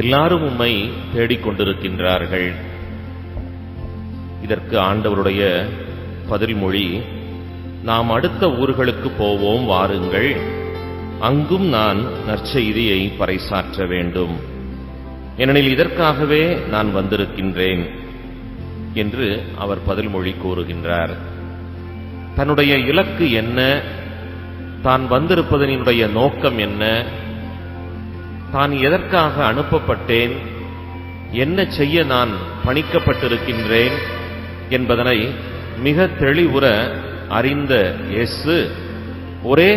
எல்லாரும் உம்மை தேடிக்கொண்டிருக்கின்றார்கள். இதற்கு ஆண்டவருடைய பதில்மொழி நாம் அடுத்த ஊர்களுக்கு போவோம் வாருங்கள். அங்கும் நான் நற்செய்தியை பறைசாற்ற வேண்டும். ஏனெனில் இதற்காகவே நான் வந்திருக்கின்றேன் என்று அவர் பதில்மொழி கூறுகின்றார். தன்னுடைய இலக்கு என்ன? தான் வந்திருப்பதனுடைய நோக்கம் என்ன? தான் எதற்காக அனுப்பப்பட்டேன்? என்ன செய்ய நான் பணிக்கப்பட்டிருக்கின்றேன்? என்பதனை மிக தெளிவுற அறிந்த இயேசு ஒரே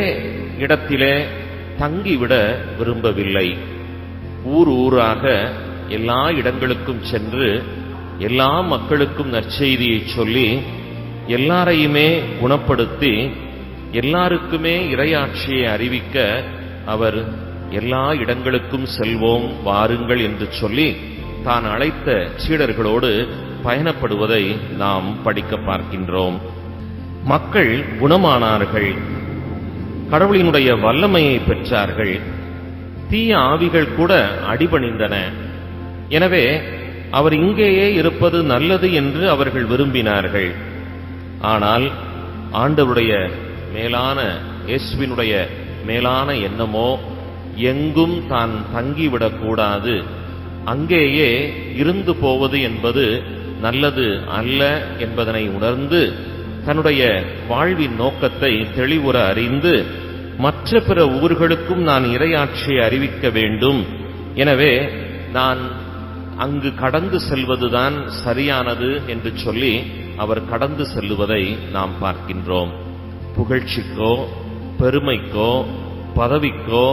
இடத்திலே தங்கிவிட விரும்பவில்லை. ஊர் ஊராக எல்லா இடங்களுக்கும் சென்று எல்லா மக்களுக்கும் நற்செய்தியை சொல்லி எல்லாரையுமே குணப்படுத்தி எல்லாருக்குமே இறையாட்சியை அறிவிக்க அவர் எல்லா இடங்களுக்கும் செல்வோம் வாருங்கள் என்று சொல்லி தான் அழைத்த சீடர்களோடு பயணப்படுவதை நாம் படிக்க பார்க்கின்றோம். மக்கள் குணமானார்கள். கடவுளினுடைய வல்லமையை பெற்றார்கள். தீய ஆவிகள் கூட அடிபணிந்தன. எனவே அவர் இங்கேயே இருப்பது நல்லது என்று அவர்கள் விரும்பினார்கள். ஆனால் ஆண்டவருடைய மேலான இயேசுவினுடைய மேலான எண்ணமோ எங்கும் தான் தங்கிவிடக்கூடாது. அங்கேயே இருந்து போவது என்பது நல்லது அல்ல என்பதனை உணர்ந்து தன்னுடைய வாழ்வின் நோக்கத்தை தெளிவுற அறிந்து மற்ற பிற ஊர்களுக்கும் நான் இறையாட்சியை அறிவிக்க வேண்டும். எனவே நான் அங்கு கடந்து செல்வதுதான் சரியானது என்று சொல்லி அவர் கடந்து செல்லுவதை நாம் பார்க்கின்றோம். புகழ்ச்சிக்கோ பெருமைக்கோ பதவிக்கோ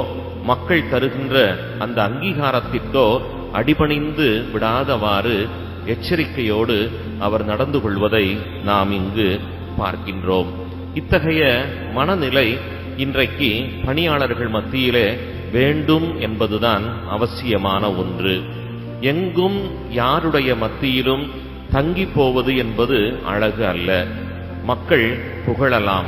மக்கள் தருகின்ற அந்த அங்கீகாரத்திற்கோ அடிபணிந்து விடாதவாறு எச்சரிக்கையோடு அவர் நடந்து கொள்வதை நாம் இங்கு பார்க்கின்றோம். இத்தகைய மனநிலை இன்றைக்கு பணியாளர்கள் மத்தியிலே வேண்டும் என்பதுதான் அவசியமான ஒன்று. எங்கும் யாருடைய மத்தியிலும் தங்கி போவது என்பது அழகு அல்ல. மக்கள் புகழலாம்.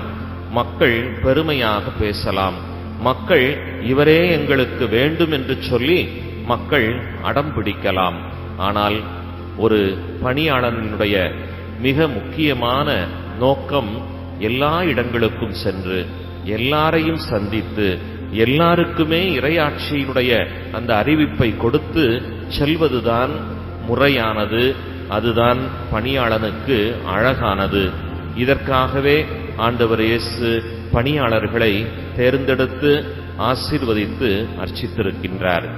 மக்கள் பெருமையாக பேசலாம். மக்கள் இவரே எங்களுக்கு வேண்டும் என்று சொல்லி மக்கள் அடம் பிடிக்கலாம். ஆனால் ஒரு பணியாளனுடைய மிக முக்கியமான நோக்கம் எல்லா இடங்களுக்கும் சென்று எல்லாரையும் சந்தித்து எல்லாருக்குமே இரையாட்சியினுடைய அந்த அறிவிப்பை கொடுத்து செல்வதுதான் முறையானது அதுதான் பணியாளனுக்கு அழகானது. இதற்காகவே ஆண்டவர் இயேசு பணியாளர்களை தேர்ந்தெடுத்து ஆசீர்வதித்து அர்ச்சித்திருக்கின்றார்.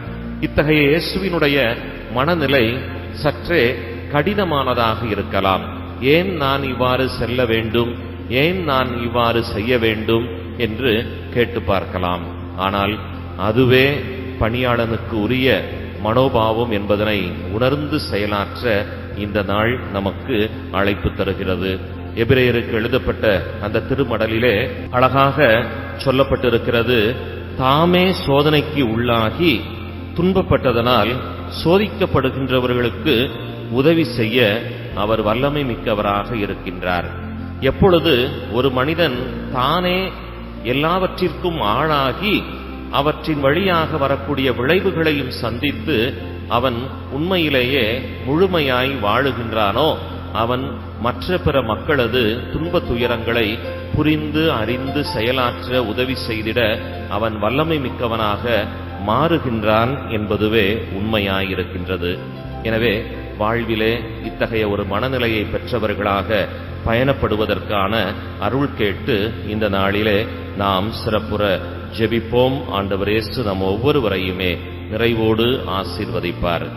இத்தகைய இயேசுவினுடைய மனநிலை சற்றே கடினமானதாக இருக்கலாம். ஏன் நான் இவ்வாறு செல்ல வேண்டும்? ஏன் நான் இவ்வாறு செய்ய வேண்டும்? என்று கேட்டு பார்க்கலாம். ஆனால் அதுவே பணியாளனுக்கு உரிய மனோபாவம் என்பதனை உணர்ந்து செயலாற்ற இந்த நாள் நமக்கு அழைப்பு தருகிறது. எபிரேயருக்கு எழுதப்பட்ட அந்த திருமடலிலே அழகாக சொல்லப்பட்டிருக்கிறது தாமே சோதனைக்கு உள்ளாகி துன்பப்பட்டதனால் சோதிக்கப்படுகின்றவர்களுக்கு உதவி செய்ய அவர் வல்லமை மிக்கவராக இருக்கின்றார். எப்பொழுது ஒரு மனிதன் தானே எல்லாவற்றிற்கும் ஆளாகி அவற்றின் வழியாக வரக்கூடிய விளைவுகளையும் சந்தித்து அவன் உண்மையிலேயே முழுமையாய் வாழுகின்றானோ அவன் மற்ற பிற மக்களது துன்ப துயரங்களை புரிந்து அறிந்து செயலாற்ற உதவி செய்திட அவன் வல்லமை மிக்கவனாக மாறுகின்றான் என்பதுவே உண்மையாயிருக்கின்றது. எனவே வாழ்விலே இத்தகைய ஒரு மனநிலையை பெற்றவர்களாக பயணப்படுவதற்கான அருள் கேட்டு இந்த நாளிலே நாம் சிறப்புற ஜெபிப்போம். ஆண்டவர் இயேசு நம் ஒவ்வொருவரையுமே நிறைவோடு ஆசீர்வதிப்பார்.